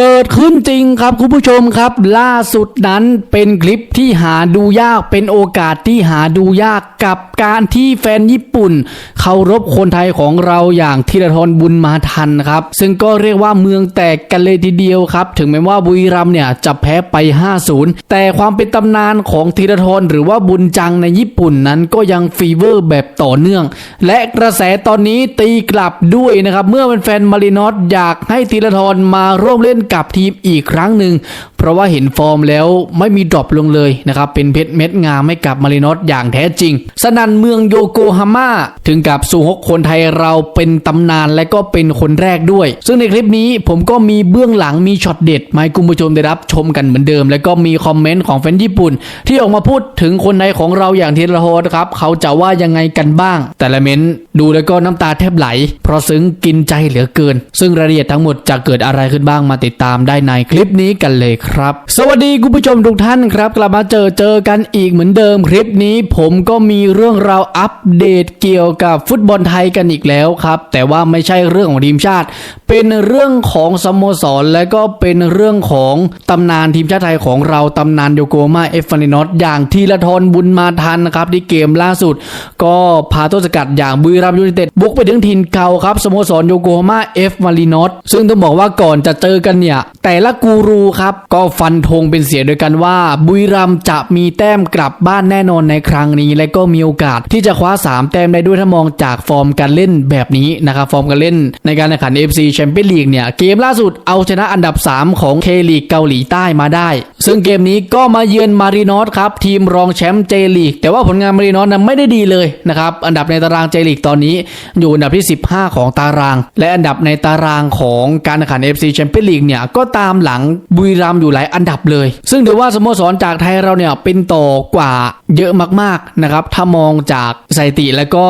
เกิ ดขึ้นจริงครับคุณผู้ชมครับ ล่าสุดนั้นเป็นคลิปที่หาดูยากเป็นโอกาสที่หาดูยากกับการที่แฟนญี่ปุ่นเคารพคนไทยของเราอย่างธีรทรบุญมาทันครับ ซึ่งก็เรียกว่าเมืองแตกกันเลยทีเดียวครับ ถึงแม้ว่าบุรีรัมเนี่ยจะแพ้ไป 5-0 แต่ความเป็นตำนานของธีรทรหรือว่าบุญจังในญี่ปุ่นนั้นก็ยังฟีเวอร์แบบต่อเนื่อง และกระแสตอนนี้ตีกลับด้วยนะครับเมื่อเป็นแฟนมารินอสอยากให้ธีรทรมาร่วมเล่นกับทีมอีกครั้งหนึ่ง เพราะว่าเห็นฟอร์มแล้วไม่มีดรอปลงเลยนะครับ เป็นเพชรเม็ดงามให้กับมารินอสอย่างแท้จริง สนันเมืองโยโกฮาม่าถึงกับซูฮกคนไทยเราเป็นตำนานและก็เป็นคนแรกด้วย ซึ่งในคลิปนี้ผมก็มีเบื้องหลังมีช็อตเด็ดมาให้คุณผู้ชมได้รับชมกันเหมือนเดิม แล้วก็มีคอมเมนต์ของแฟนญี่ปุ่น ที่ออกมาพูดถึงคนไทยของเราอย่างธีรทรครับเขาจะว่ายังไงกันบ้าง แต่ละเม้นดูแล้วก็น้ำตาแทบไหล เพราะซึ้งกินใจเหลือเกิน ซึ่งรายละเอียดทั้งหมดจะเกิดอะไรขึ้นบ้างมาติดตามได้ในคลิปนี้กันเลยครับ สวัสดีคุณผู้ชมทุกท่านครับ กลับมาเจอเจอกันอีกเหมือนเดิมคลิปนี้ ผมก็มีเรื่องราวอัปเดตเกี่ยวกับฟุตบอลไทยกันอีกแล้วครับ แต่ว่าไม่ใช่เรื่องของทีมชาติ เป็นเรื่องของสโมสรและก็เป็นเรื่องของตำนานทีมชาติไทยของเราตำนานโยโกมาเอฟฟานินอตอย่างทีละทรบุญมาทันนะครับที่เกมล่าสุด ก็พาต้นสกัดอย่างบุรีรัมย์ยูไนเต็ดบุกไปถึงถิ่นเก่าครับสโมสรโยโกฮาม่าเอฟมารินอตซึ่งต้องบอกว่าก่อนจะเจอกันเนี่ยแต่ละกูรูครับ ก็ฟันธงเป็นเสียงเดียกันว่า บุรีรัมจะมีแต้มกลับบ้านแน่นอนในครั้งนี้ และก็มีโอกาสที่จะคว้า 3 แต้มได้ด้วยถ้ามองจากฟอร์มการเล่นแบบนี้นะครับฟอร์มการเล่นในการแข่งขัน FC Champions League เนี่ย เกมล่าสุดเอาชนะอันดับ 3 ของเคลีกเกาหลีใต้มาได้ ซึ่งเกมนี้ก็มาเยือนมารีนอสครับทีมรองแชมป์เจลีกแต่ว่าผลงานมารีนอสนั้นไม่ได้ดีเลยนะครับอันดับในตารางเจลีกตอนนี้อยู่อันดับที่ 15 ของตาราง และอันดับในตารางของการแข่งขัน FC Champions League เนี่ยก็็ตามหลังบุรีรัมอยู่หลายอันดับเลย ซึ่งถือว่าสโมสรจากไทยเราเนี่ยเป็นต่อกว่าเยอะมากๆนะครับถ้ามองจากสถิติและก็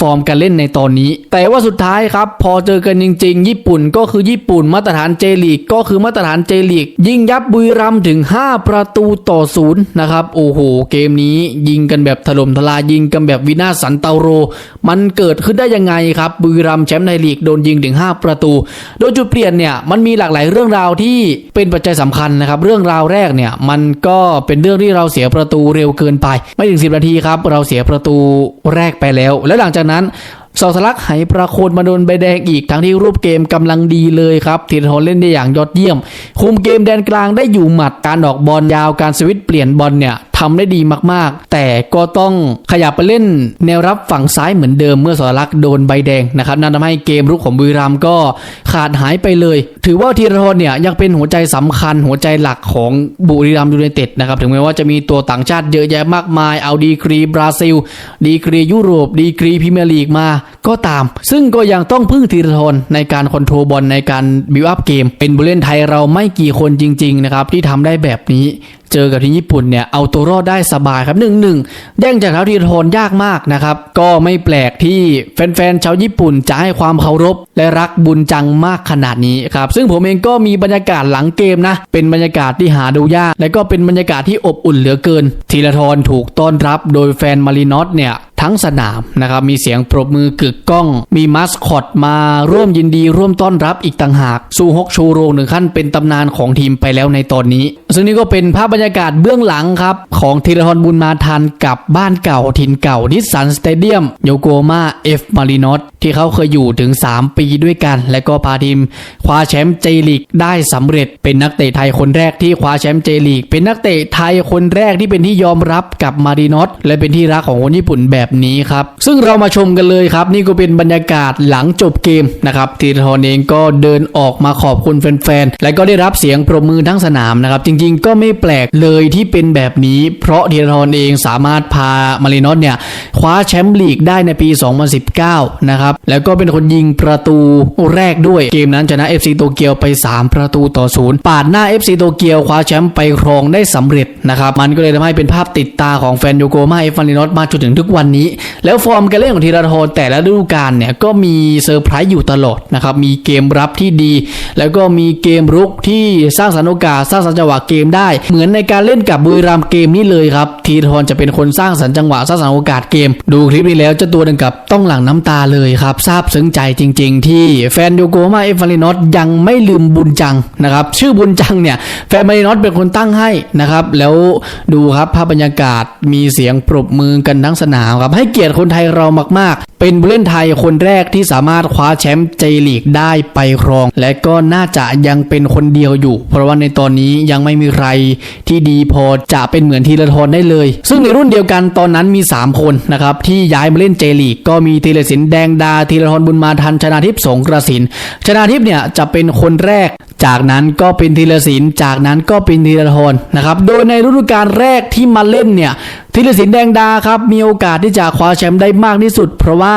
ฟอร์มการเล่นในตอนนี้ แต่ว่าสุดท้ายครับพอเจอกันจริง ๆ ญี่ปุ่นก็คือญี่ปุ่นมาตรฐานเจลีกก็คือมาตรฐานเจลีกยิงยับบุรีรัมถึง 5 ประตูต่อศูนย์นะครับโอ้โหเกมนี้ยิงกันแบบถล่มทลายยิงกันแบบวินาศสันเตาโร มันเกิดขึ้นได้ยังไงครับบุรีรัมแชมป์ในลีกโดนยิงถึง 5 ประตู โดยจุดเปลี่ยนเนี่ยมันมีหลากหลายเรื่องราวที่เป็นปัจจัยสำคัญนะครับ เรื่องราวแรกเนี่ยมันก็เป็นเรื่องที่เราเสียประตูเร็วเกินไป ไม่ถึง 10 นาทีครับ เราเสียประตูแรกไปแล้ว และหลังจากนั้นสอสลักไหประโคนมาโดนใบแดงอีกทั้งที่รูปเกมกำลังดีเลยครับธีรทรเล่นได้อย่างยอดเยี่ยม คุมเกมแดนกลางได้อยู่หมัดการออกบอลยาวการสวิตช์เปลี่ยนบอลเนี่ยทำได้ดีมากๆ แต่ก็ต้องขยับไปเล่นแนวรับฝั่งซ้ายเหมือนเดิมเมื่อสอลักษ์โดนใบแดงนะครับนั่นทำให้เกมรุกของบุรีรัมย์ก็ขาดหายไปเลย ถือว่าธีรทรเนี่ยยังเป็นหัวใจสำคัญหัวใจหลักของบุรีรัมย์ยูไนเต็ดนะครับถึงแม้ว่าจะมีตัวต่างชาติเยอะแยะมากมาย เอาดีกรีบราซิล ดีกรียุโรป ดีกรีพรีเมียร์ลีกมาก็ตาม ซึ่งก็ยังต้องพึ่งธีรทรในการคอนโทรลบอลในการบิวอัพเกม เป็นผู้เล่นไทยเราไม่กี่คนจริงๆนะครับที่ทำได้แบบนี้ เจอกับทีมญี่ปุ่นเนี่ยเอาตัวรอดได้สบายครับหนึ่งหนึ่งแย่งจากเท้าทีรทรยากมากนะครับก็ไม่แปลกที่แฟนๆชาวญี่ปุ่นจะให้ความเคารพ และรักบุญจังมากขนาดนี้ครับซึ่งผมเองก็มีบรรยากาศหลังเกมนะเป็นบรรยากาศที่หาดูยาก และก็เป็นบรรยากาศที่อบอุ่นเหลือเกินธีรทรถูกต้อนรับโดยแฟนมารินอสเนี่ยทั้งสนามนะครับมีเสียงปรบมือกึกก้อง มีมัสคอตมาร่วมยินดีร่วมต้อนรับอีกต่างหากซูฮกชูโรงหนึ่งขั้นเป็นตำนานของทีมไปแล้วในตอนนี้ ซึ่งนี่ก็เป็นภาพบรรยยากาศเบื้องหลังครับ ของธีรทรบุญมาทันกับบ้านเก่าถิ่นเก่านิสสันสเตเดียมโยโกมาเอฟมารินอส ที่เขาเคยอยู่ถึง 3 ปีด้วยกัน และก็พาทีมคว้าแชมป์เจลีกได้สำเร็จ เป็นนักเตะไทยคนแรกที่คว้าแชมป์เจลีก เป็นนักเตะไทยคนแรกที่เป็นที่ยอมรับกับมารินอสและเป็นที่รักของคนญี่ปุ่นแบบนี้ครับซึ่งเรามาชมกันเลยครับนี่ก็เป็นบรรยากาศหลังจบเกมนะครับธีรทรเองก็เดินออกมาขอบคุณแฟนๆและก็ได้รับเสียงปรบมือทั้งสนามนะครับจริงๆ ก็ไม่แปลกเลยที่เป็นแบบนี้ เพราะธีรทรเองสามารถพามารินอสเนี่ยคว้าแชมป์ลีกได้ในปี 2019 นะครับแล้วก็เป็นคนยิงประตูแรกด้วย เกมนั้นชนะ FC โตเกียวไป 3 ประตูต่อศูนย์ปาดหน้า FC โตเกียวคว้าแชมป์ไปครองได้สำเร็จนะครับ มันก็เลยทำให้เป็นภาพติดตาของแฟนโยโกมาเอฟารินอสมาจนถึงทุกวันนี้ แล้วฟอร์มการเล่นของธีรทรแต่ละฤดูกาลเนี่ยก็มีเซอร์ไพรส์อยู่ตลอดนะครับมีเกมรับที่ดี แล้วก็มีเกมรุกที่สร้างสรรค์โอกาสสร้างสรรค์จังหวะเกมได้ เหมือนในการเล่นกับบุรีรัมเกมนี้เลยครับทีรทรจะเป็นคนสร้างสรรค์จังหวะสร้างสรรค์โอกาสเกม ดูคลิปนี้แล้วเจ้าตัวหนึ่งกับต้องหลั่งน้ำตาเลยครับซาบซึ้งใจจริง ๆ ที่แฟนโยโกมาเอฟมารินอสยังไม่ลืมบุญจังนะครับชื่อบุญจังเนี่ยแฟนมารินอสเป็นคนตั้งให้นะครับแล้วดูครับภาพบรรยากาศมีเสียงปรบมือกันทั้งสนามครับให้เกียรติคนไทยเรามาก ๆ เป็นผู้เล่นไทยคนแรกที่สามารถคว้าแชมป์เจลีกได้ไปครอง และก็น่าจะยังเป็นคนเดียวอยู่ เพราะว่าในตอนนี้ยังไม่มีใครที่ดีพอจะเป็นเหมือนทีละทรได้เลย ซึ่งในรุ่นเดียวกันตอนนั้นมี 3 คนนะครับที่ย้ายมาเล่นเจลีกก็มีธีรศิลป์แดงดาธีรทรบุญมาทันชนาทิพย์สงกระสินชนาทิพย์เนี่ยจะเป็นคนแรก จากนั้นก็เป็นธีรศิลป์จากนั้นก็เป็นธีรทรนะครับโดยในฤดูกาลแรกที่มาเล่นเนี่ยธีรศิลป์แดงดาครับมีโอกาสที่จะคว้าแชมป์ได้มากที่สุด เพราะว่า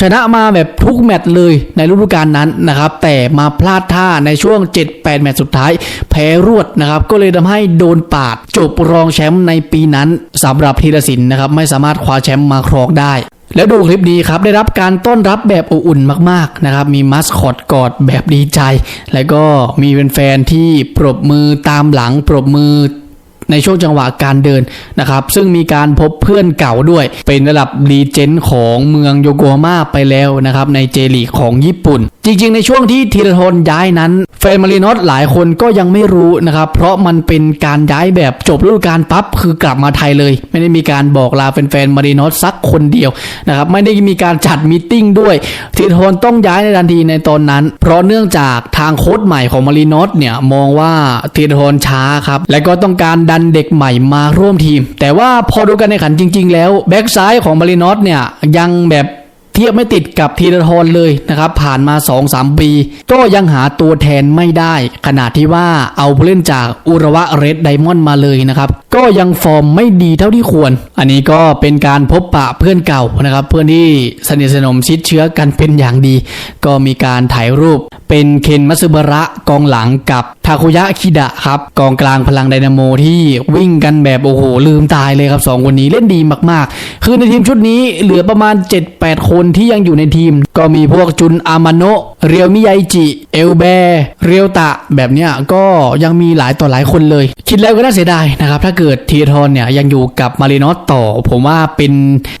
ชนะมาแบบทุกแมตช์เลยในฤดูกาลนั้นนะครับแต่มาพลาดท่าในช่วง 7-8 แมตช์สุดท้าย แพ้รวดนะครับก็เลยทำให้โดนปาดจบรองแชมป์ในปีนั้นสำหรับธีรศิลป์นะครับไม่สามารถคว้าแชมป์มาครองได้ แล้วดูคลิปนี้ครับได้รับการต้อนรับแบบอบอุ่นมากๆนะครับมีมัสคอตกอดแบบดีใจ แล้วก็มีแฟนๆที่ปรบมือตามหลังปรบมือในช่วงจังหวะการเดินนะครับ ซึ่งมีการพบเพื่อนเก่าด้วย เป็นระดับรีเจนต์ของเมืองโยโกฮาม่าไปแล้วนะครับ ในเจลีกของญี่ปุ่น จริง ๆ ในช่วงที่ธีรทนย้ายนั้นแฟนมารินอสหลายคนก็ยังไม่รู้นะครับ เพราะมันเป็นการย้ายแบบจบฤดูกาลปั๊บคือกลับมาไทยเลย ไม่ได้มีการบอกลาแฟนๆมารินอสสักคนเดียวนะครับไม่ได้มีการจัดมีตติ้งด้วยธีรทนต้องย้ายในทันทีในตอนนั้น เพราะเนื่องจากทางโค้ชใหม่ของมารินอสเนี่ยมองว่าธีรทนช้าครับและก็ต้องการดันเด็กใหม่มาร่วมทีม แต่ว่าพอดูการแข่งขันจริง ๆ แล้วแบ็กซ้ายของมารินอสเนี่ยยังแบบ เทียบไม่ติดกับธีรทรเลยนะครับ ผ่านมา 2-3 ปี ก็ยังหาตัวแทนไม่ได้ขนาดที่ว่าเอาผู้เล่นจากอุระวะเรดไดมอนด์มาเลยนะครับ ก็ยังฟอร์มไม่ดีเท่าที่ควร อันนี้ก็เป็นการพบปะเพื่อนเก่านะครับ เพื่อนที่สนิทสนมชิดเชื้อกันเป็นอย่างดี ก็มีการถ่ายรูปเป็นเคนมัตสึบระกองหลังกับทาคุยะคิดะครับ กองกลางพลังไดนาโมที่วิ่งกันแบบโอ้โหลืมตายเลยครับสองคนนี้เล่นดีมากๆ คือในทีมชุดนี้เหลือประมาณ 7-8 คนที่ยังอยู่ในทีม ก็มีพวกจุนอามาโนะเรียวมิยาจิ เอลแบร์เรียวตะ แบบเนี้ยก็ยังมีหลายต่อหลายคนเลย คิดแล้วก็น่าเสียดายนะครับถ้าเกิดทีทอนเนี่ยยังอยู่กับมารินอสต่อ ผมว่าเป็น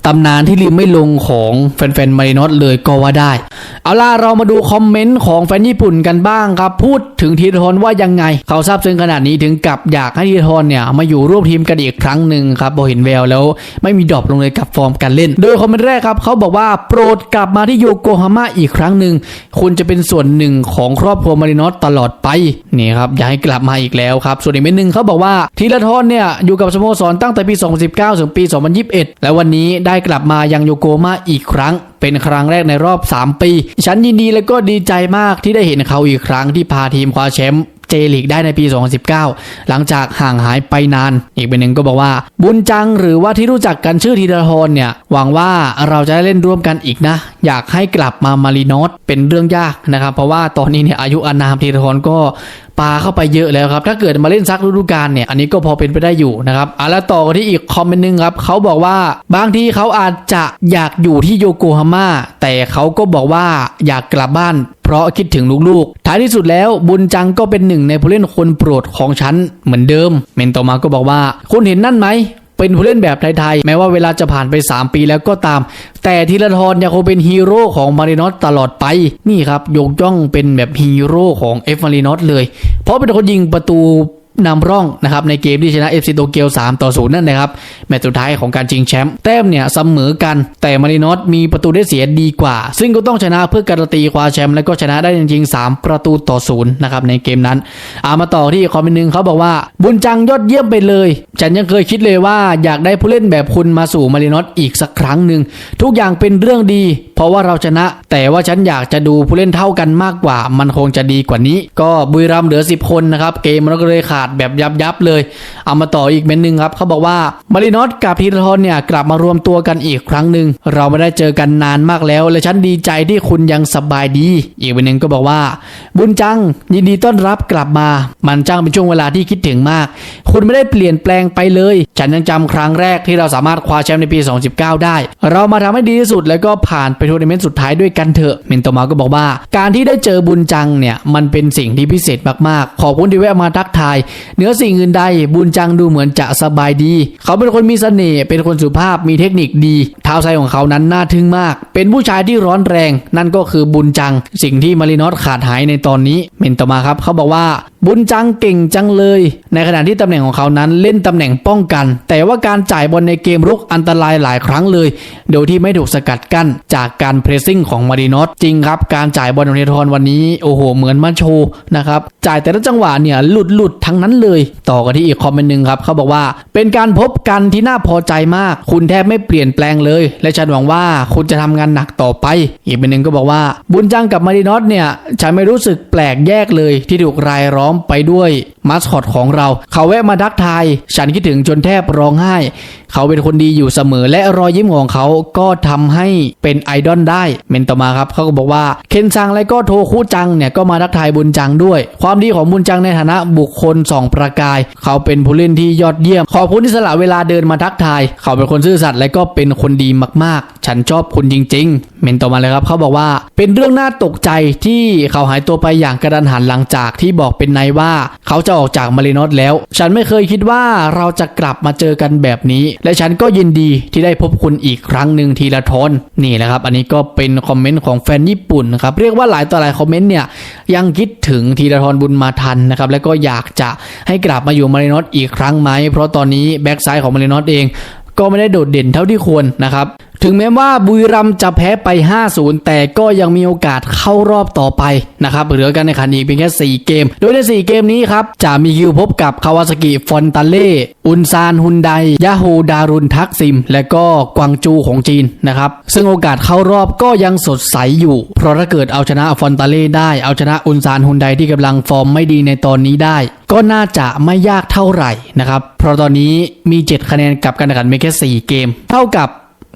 ตำนานที่ลืมไม่ลงของแฟนๆมารินอสเลยก็ว่าได้ เอาล่ะเรามาดูคอมเมนต์ของแฟนญี่ปุ่นกันบ้างครับ พูดถึงทีทอนว่ายังไง เขาทราบซึ้งขนาดนี้ถึงกับอยากให้ทีทอนเนี่ยมาอยู่ร่วมทีมกันอีกครั้งหนึ่งครับพอเห็นแววแล้วไม่มีดรอปลงเลยกับฟอร์มการเล่น โดยคอมเมนต์แรกครับเขาบอกว่าโปรดกลับมาที่โยโกฮาม่าอีกครั้งหนึ่งคุณจะเป็นส่วนหนึ่งของครอบครัวมารินอสตลอดไปนี่ครับอยากให้กลับมาอีกแล้วครับส่วนอีกเม็ดหนึ่งเขาบอกว่าทีละทอนเนี่ยอยู่กับสโมสรตั้งแต่ปี 2019 ถึงปี 2021 และวันนี้ได้กลับมายังโยโกมาอีกครั้ง เป็นครั้งแรกในรอบ 3 ปี ฉันยินดีและก็ดีใจมากที่ได้เห็นเขาอีกครั้งที่พาทีมคว้าแชมป์ เจลีกได้ในปี 2019 หลังจากห่างหายไปนาน อีกเป็นหนึ่งก็บอกว่า บุญจังหรือว่าที่รู้จักกันชื่อธีรทรเนี่ย หวังว่าเราจะได้เล่นร่วมกันอีกนะ อยากให้กลับมามารีนอสเป็นเรื่องยากนะครับ เพราะว่าตอนนี้เนี่ยอายุอานามธีรทรก็ปาเข้าไปเยอะแล้วครับ ถ้าเกิดมาเล่นซักฤดูกาลเนี่ย อันนี้ก็พอเป็นไปได้อยู่นะครับอะแล้วต่อกันที่อีกคอมเมนต์หนึงครับ เขาบอกว่าบางทีเขาอาจจะอยากอยู่ที่โยโกฮาม่าแต่เขาก็บอกว่าอยากกลับบ้าน เพราะคิดถึงลูกๆ ท้ายที่สุดแล้วบุญจังก็เป็นหนึ่งในผู้เล่นคนโปรดของฉันเหมือนเดิม เมนโตมาก็บอกว่า คุณเห็นนั่นไหมเป็นผู้เล่นแบบไทยๆ แม้ว่าเวลาจะผ่านไป 3 ปีแล้วก็ตาม แต่ธีรทรยังคงเป็นฮีโร่ของมารินอตตลอดไป นี่ครับ ยกย่องเป็นแบบฮีโร่ของเอฟมารินอตเลย เพราะเป็นคนยิงประตู นำร่องนะครับในเกมที่ชนะ FC โตเกียว3ต่อ0นั่นนะครับแมตช์สุดท้ายของการชิงแชมป์แต้มเนี่ยเสมอกันแต่มารินอสมีประตูได้เสียดีกว่า ซึ่งก็ต้องชนะเพื่อการันตีคว้าแชมป์และก็ชนะได้จริงๆ 3 ประตูต่อศูนย์นะครับในเกมนั้นอามาต่อที่คอมเมนต์หนึ่งเขาบอกว่าบุญจังยอดเยี่ยมไปเลย ฉันยังเคยคิดเลยว่าอยากได้ผู้เล่นแบบคุณมาสู่มารินอสอีกสักครั้งหนึ่งทุกอย่างเป็นเรื่องดี เพราะว่าเราชนะ แต่ว่าฉันอยากจะดูผู้เล่นเท่ากันมากกว่า มันคงจะดีกว่านี้ ก็บุรีรัมเหลือ 10 คนนะครับ เกมมันก็เลยขาดแบบยับยับเลย เอามาต่ออีกเมนหนึ่งครับเขาบอกว่ามารินอสกับพีรทรเนี่ยกลับมารวมตัวกันอีกครั้งหนึ่งเราไม่ได้เจอกันนานมากแล้ว และฉันดีใจที่คุณยังสบายดี อีกเมนหนึ่งก็บอกว่า บุญจังยินดีต้อนรับกลับมา มันจังเป็นช่วงเวลาที่คิดถึงมาก คุณไม่ได้เปลี่ยนแปลงไปเลย ฉันยังจำครั้งแรกที่เราสามารถคว้าแชมป์ในปี 2019 ได้ เรามาทำให้ดีที่สุดแล้วก็ผ่านไปทัวร์นาเมนต์สุดท้ายด้วยกันเถอะเมนโตมาก็บอกว่า การที่ได้เจอบุญจังเนี่ยมันเป็นสิ่งที่พิเศษมากๆ ขอบคุณที่แวะมาทักทายเหนือสิ่งอื่นใดบุญจังดูเหมือนจะสบายดี เขาเป็นคนมีเสน่ห์เป็นคนสุภาพมีเทคนิคดีเท้าไซของเขานั้นน่าทึ่งมาก เป็นผู้ชายที่ร้อนแรง นั่นก็คือบุญจัง สิ่งที่มารินอสขาดหายในตอนนี้เมนโตมาครับเขาบอกว่า บุญจังเก่งจังเลย ในขณะที่ตำแหน่งของเขานั้นเล่นตำแหน่งป้องกัน แต่ว่าการจ่ายบอลในเกมรุกอันตรายหลายครั้งเลย โดยที่ไม่ถูกสกัดกั้นจากการเพรสซิ่งของมารินอสจริงครับ การจ่ายบอลของเนทอนวันนี้โอ้โหเหมือนมาโชว์นะครับจ่ายแต่ละจังหวะเนี่ยหลุดหลุดทั้งนั้นเลย ต่อกันที่อีกคอมเมนต์หนึ่งครับเขาบอกว่า เป็นการพบกันที่น่าพอใจมาก คุณแทบไม่เปลี่ยนแปลงเลย และฉันหวังว่าคุณจะทำงานหนักต่อไป อีกเป็นหนึ่งก็บอกว่า บุญจังกับมารินอสเนี่ยฉันไม่รู้สึกแปลกแยกเลยที่ถูกรายล้อมไปด้วย มาสคอตของเรา เขาแวะมาทักทาย ฉันคิดถึงจนแทบร้องไห้ เขาเป็นคนดีอยู่เสมอและรอยยิ้มของเขาก็ทำให้เป็นไอดอลได้ เมนต่อมาครับเขาก็บอกว่าเคนซังและก็โทคุจังเนี่ยก็มาทักทายบุญจังด้วย ความดีของบุญจังในฐานะบุคคลสองประกาย เขาเป็นผู้เล่นที่ยอดเยี่ยม ขอบคุณที่สละเวลาเดินมาทักทาย เขาเป็นคนซื่อสัตย์และก็เป็นคนดีมากๆ ฉันชอบคุณจริง ๆ เมนต่อมาเลยครับเขาบอกว่าเป็นเรื่องน่าตกใจที่เขาหายตัวไปอย่างกระดันหันหลังจากที่บอกเป็นนายว่า เขาจะออกจากมารินอสแล้ว ฉันไม่เคยคิดว่าเราจะกลับมาเจอกันแบบนี้ และฉันก็ยินดีที่ได้พบคุณอีกครั้งหนึ่งทีละทนนี่แหละครับ อันนี้ก็เป็นคอมเมนต์ของแฟนญี่ปุ่นนะครับเรียกว่าหลายต่อหลายคอมเมนต์เนี่ยยังคิดถึงทีละทนบุญมาทันนะครับแล้วก็อยากจะให้กลับมาอยู่มารินอสอีกครั้งไหมเพราะตอนนี้แบ็กซ้ายของมารินอสเองก็ไม่ได้โดดเด่นเท่าที่ควรนะครับ ถึงแม้ว่าบุรีรัมจะแพ้ไป 5-0 แต่ก็ยังมีโอกาสเข้ารอบต่อไปนะครับเหลือการแข่งขันอีกเพียงแค่ 4 เกม โดยใน 4 เกมนี้ครับจะมีคิวพบกับคาวาซากิฟอนตาเล่อุนซานฮุนไดยาโฮดารุนทักซิม และก็กวางจูของจีนนะครับซึ่งโอกาสเข้ารอบก็ยังสดใสอยู่ เพราะถ้าเกิดเอาชนะฟอนตาเล่ได้เอาชนะอุนซานฮุนไดที่กำลังฟอร์มไม่ดีในตอนนี้ได้ ก็น่าจะไม่ยากเท่าไหร่นะครับเพราะตอนนี้มี 7 คะแนนกับการแข่งขันเพียงแค่4เกม เท่ากับ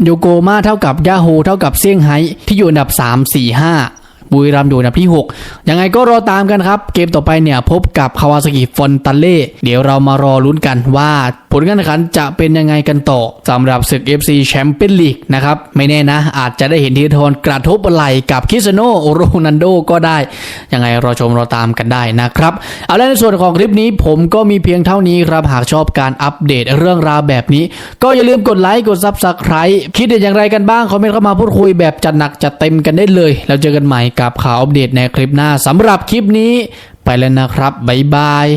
โยโกมาเท่ากับยาโฮเท่ากับเซี่ยงไฮ้ที่อยู่อันดับ 3 4 5 บุรีรัมย์อยู่อันดับที่ 6 ยังไงก็รอตามกันครับ เกมต่อไปเนี่ยพบกับคาวาซากิฟอนตันเล่ เดี๋ยวเรามารอลุ้นกันว่าผลการแข่งขันจะเป็นยังไงกันต่อสำหรับศึก FC แชมเปี้ยนลีกนะครับ ไม่แน่นะ อาจจะได้เห็นทีทอนกระทบไหลกับคริสโนโรนันโดก็ได้ ยังไงรอชมรอตามกันได้นะครับ เอาละในส่วนของคลิปนี้ผมก็มีเพียงเท่านี้ครับ หากชอบการอัปเดตเรื่องราวแบบนี้ ก็อย่าลืมกดไลค์กด Subscribe คิดเห็นอย่างไรกันบ้าง คอมเมนต์เข้ามาพูดคุยแบบจัดหนักจัดเต็มกันได้เลย แล้วเจอกันใหม่กับข่าวอัปเดตในคลิปหน้าสำหรับคลิปนี้ ไปแล้วนะครับบ๊ายบาย